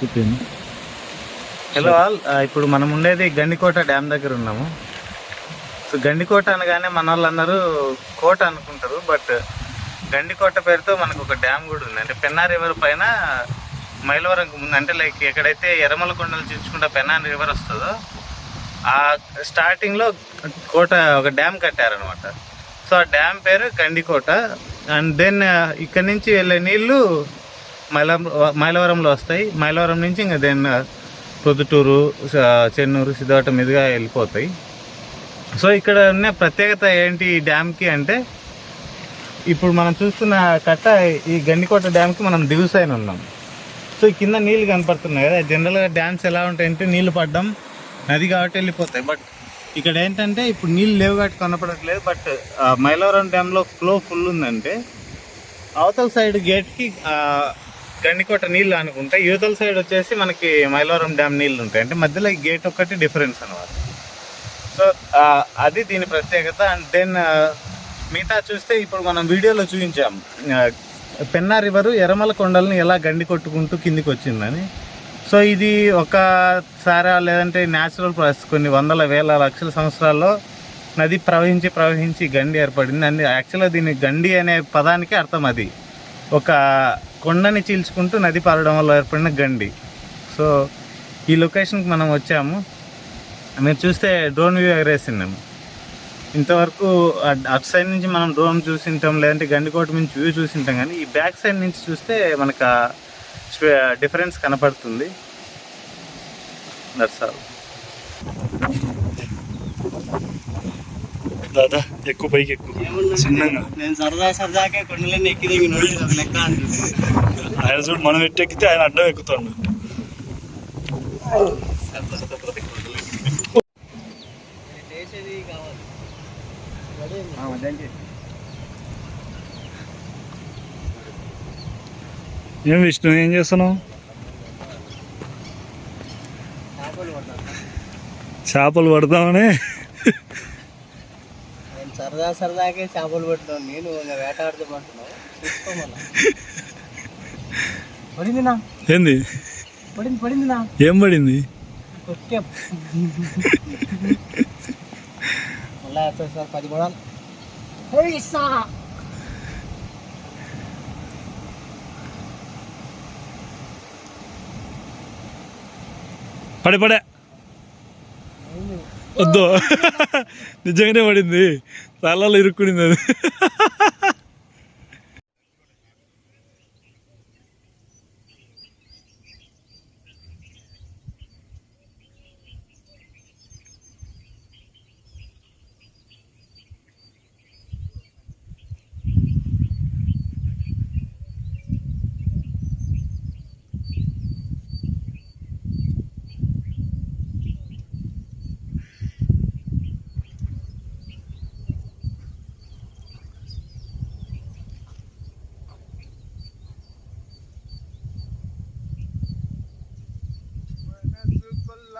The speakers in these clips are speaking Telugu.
చెప్పాను హలో ఆల్. ఇప్పుడు మనం ఉండేది గండికోట డ్యామ్ దగ్గర ఉన్నాము. సో గండికోట అనగానే మన వాళ్ళందరూ కోట అనుకుంటారు బట్ గండికోట పేరుతో మనకు ఒక డ్యామ్ కూడా ఉంది. అంటే పెన్నా రివర్ పైన మైలవరం ముందు అంటే లైక్ ఎక్కడైతే ఎరమల కొండలు చూసుకుంటే పెన్నా రివర్ వస్తుందో ఆ స్టార్టింగ్లో కోట ఒక డ్యామ్ కట్టారనమాట సో ఆ డ్యామ్ పేరు గండికోట. అండ్ దెన్ ఇక్కడ నుంచి వెళ్ళే నీళ్ళు మైలం మైలవరంలో వస్తాయి. మైలవరం నుంచి ఇంకా దెన్ పొద్దుటూరు చెన్నూరు సిద్ధావటం మీదుగా వెళ్ళిపోతాయి. సో ఇక్కడ ఉన్న ప్రత్యేకత ఏంటి ఈ డ్యామ్కి అంటే ఇప్పుడు మనం చూస్తున్న కట్ట ఈ గండికోట డ్యామ్కి మనం దిగుసైన ఉన్నాం. సో కింద నీళ్ళు కనపడుతున్నాయి కదా. జనరల్గా డ్యామ్స్ ఎలా ఉంటాయంటే నీళ్ళు పడ్డం నది కాబట్టి వెళ్ళిపోతాయి. బట్ ఇక్కడ ఏంటంటే ఇప్పుడు నీళ్ళు లేవు కాబట్టి కనపడట్లేదు. బట్ మైలవరం డ్యామ్లో ఫ్లో ఫుల్ ఉందంటే అవతల సైడ్ గేట్కి గండికోట నీళ్ళు అనుకుంటే. యువతల సైడ్ వచ్చేసి మనకి మైలవరం డ్యామ్ నీళ్ళు ఉంటాయి. అంటే మధ్యలో ఈ గేట్ ఒకటి డిఫరెన్స్ అనమాట సో అది దీని ప్రత్యేకత. అండ్ దెన్ మిగతా చూస్తే ఇప్పుడు మనం వీడియోలో చూపించాం పెన్నా రివరు ఎరమల కొండలను ఎలా గండి కొట్టుకుంటూ కిందికి వచ్చిందని. సో ఇది ఒకసారి లేదంటే న్యాచురల్ ప్రాసెస్. కొన్ని వందల వేల లక్షల సంవత్సరాల్లో నది ప్రవహించి ప్రవహించి గండి ఏర్పడింది. అండ్ యాక్చువల్గా దీని గండి అనే పదానికి అర్థం అది. ఒక కొండని చీల్చుకుంటూ నది పారడం వల్ల ఏర్పడిన గండి. సో ఈ లొకేషన్కి మనం వచ్చాము. మీరు చూస్తే డ్రోన్ వ్యూ ఎగరేసిందాము ఇంతవరకు అటు సైడ్ నుంచి మనం డ్రోన్ చూసింటాం లేదంటే గండికోట నుంచి వ్యూ చూసింటాం కానీ ఈ బ్యాక్ సైడ్ నుంచి చూస్తే మనకు డిఫరెన్స్ కనపడుతుంది. దట్స్ ఆల్ దాదా ఎక్కువ పైకి ఎక్కువ. చిన్నగా. నేను సరదా సరదాకే కొండలన్నీ ఎక్కి దిగి లెక్క ఆయన చూడు మనం ఎట్టు ఎక్కితే ఆయన అడ్డం ఎక్కుతాడు. ఏం విష్ణు ఏం చేస్తున్నావు? చేపలు నేను సరదా సరదాకే చేపలు పడుతున్నాను నేను ఇంకా వేటాడుతూ పడుతున్నావు చూసుకోమన్నా పడింది నా ఏంది? పడింది పడింది నా ఏం పడింది? కొట్టే. మళ్ళా సార్ పది పడాలి పడే పడే. వద్దు. నిజంగానే పడింది. తలలో ఇరుక్కునింది అది.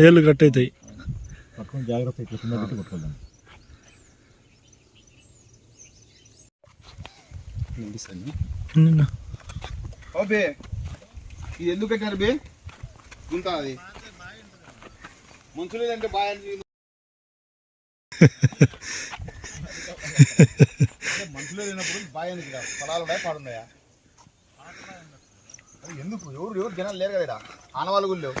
ఏళ్ళు కట్ అవుతాయి. జాగ్రత్త ఇట్లా కింద పెట్టి కొట్టుకోదాం. బే ఇది ఎందుకు బే. గుంత అది. మంచులు అంటే బాగా మంచులో లేనప్పుడు బాగా ఎందుకు రా? పొలాలు ఉన్నాయా పాడున్నాయా ఎందుకు? ఎవరు ఎవరు జనాలు లేరు కదా ఈడ. ఆనవాళ్ళు కూడా లేవు.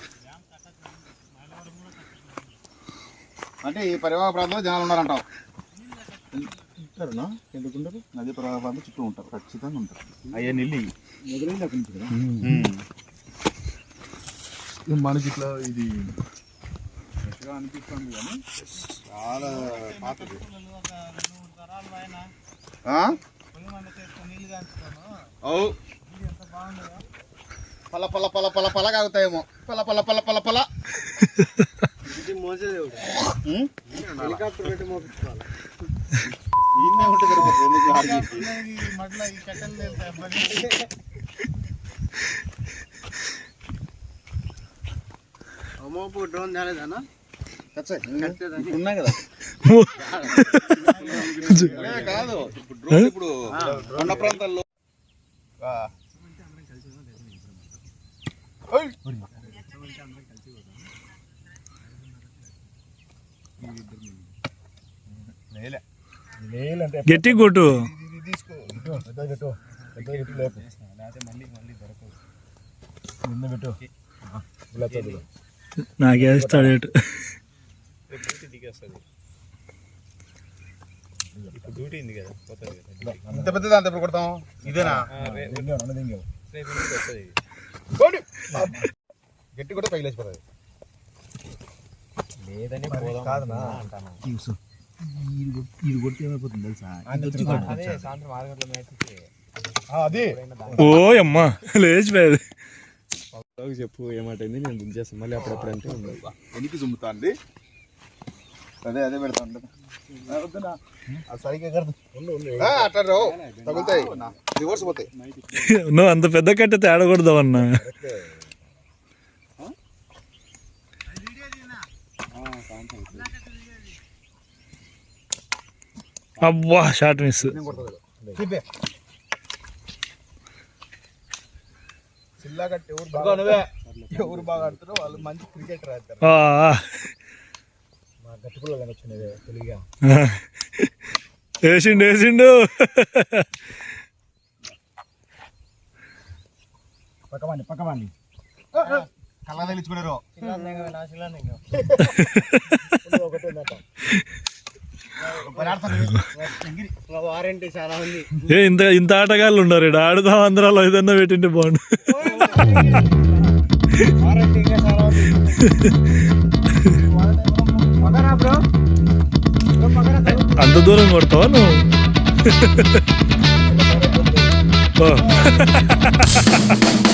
అంటే ఈ పరివాహ ప్రాంతంలో జనాలు ఉన్నారంటావు. ఉంటారునా? ఎందుకు ఉండరు? నది పరివాహ ప్రాంతం చుట్టూ ఉంటారు. ఖచ్చితంగా ఉంటారు. అయ్యా నిల్లి మనకి ఇట్లా ఇది ఫ్రెష్గా అనిపిస్తుంది కానీ చాలా పాతది. ఆ? అవు పల పల పల పల పల కాగుతాయేమో. పల పల పల పల పల? హెలికాప్టర్ పెట్టి మోపించుకోవాలి? అమ్మోపు డ్రోన్ తేలేదన్నా కదా. కాదు. ఇప్పుడు డ్రోన్ ఇప్పుడు కొండ ప్రాంతాల్లో గట్టి కొట్టు. తీసుకో. పెట్టు. లేపు నిన్న పెట్టు ఇలా చదువు నాకేస్తాడు ఏటు ఇంత పెద్దది అంత ఎప్పుడు కొడతాం? ఇదేనా? నన్ను దింగావు కోడి. గట్టి కూడా కాదనా ఇది ఏమైపోతుంది తెలుసా? ఆ, అది ఓ అమ్మా లేచిపోయేది చెప్పు ఏమాటైంది నేను దించేస్తాను మళ్ళీ అప్పుడప్పుడు అంటే ఎనికి జుమ్ముతాంది అదే అదే పెడతాను అట్లా రావు. తగులుతాయి. రివర్స్ పోతాయి. నువ్వు అంత పెద్ద కట్టె తేడకూడదామన్నా అబ్బా షార్ట్ మిస్. చిల్లా కట్టి ఎవరు బాగా ఎవరు బాగా ఆడుతారో వాళ్ళు మంచి క్రికెటర్ ఆడతారు వేసిండు వేసిండు పక్కవాణి పక్కవాణి కళ్ళ తగిలించుకున్నారు ఒకటే ఉందట. వారంటీ చాలా ఉంది ఏ ఇంత ఇంత ఆటగాళ్ళు ఉన్నారు ఇక్కడ ఆడుదాం అందరాలో ఏదన్నా పెట్టింటే బాగుండు బ్రో అంత దూరం కొడతావా నువ్వు? ఓ.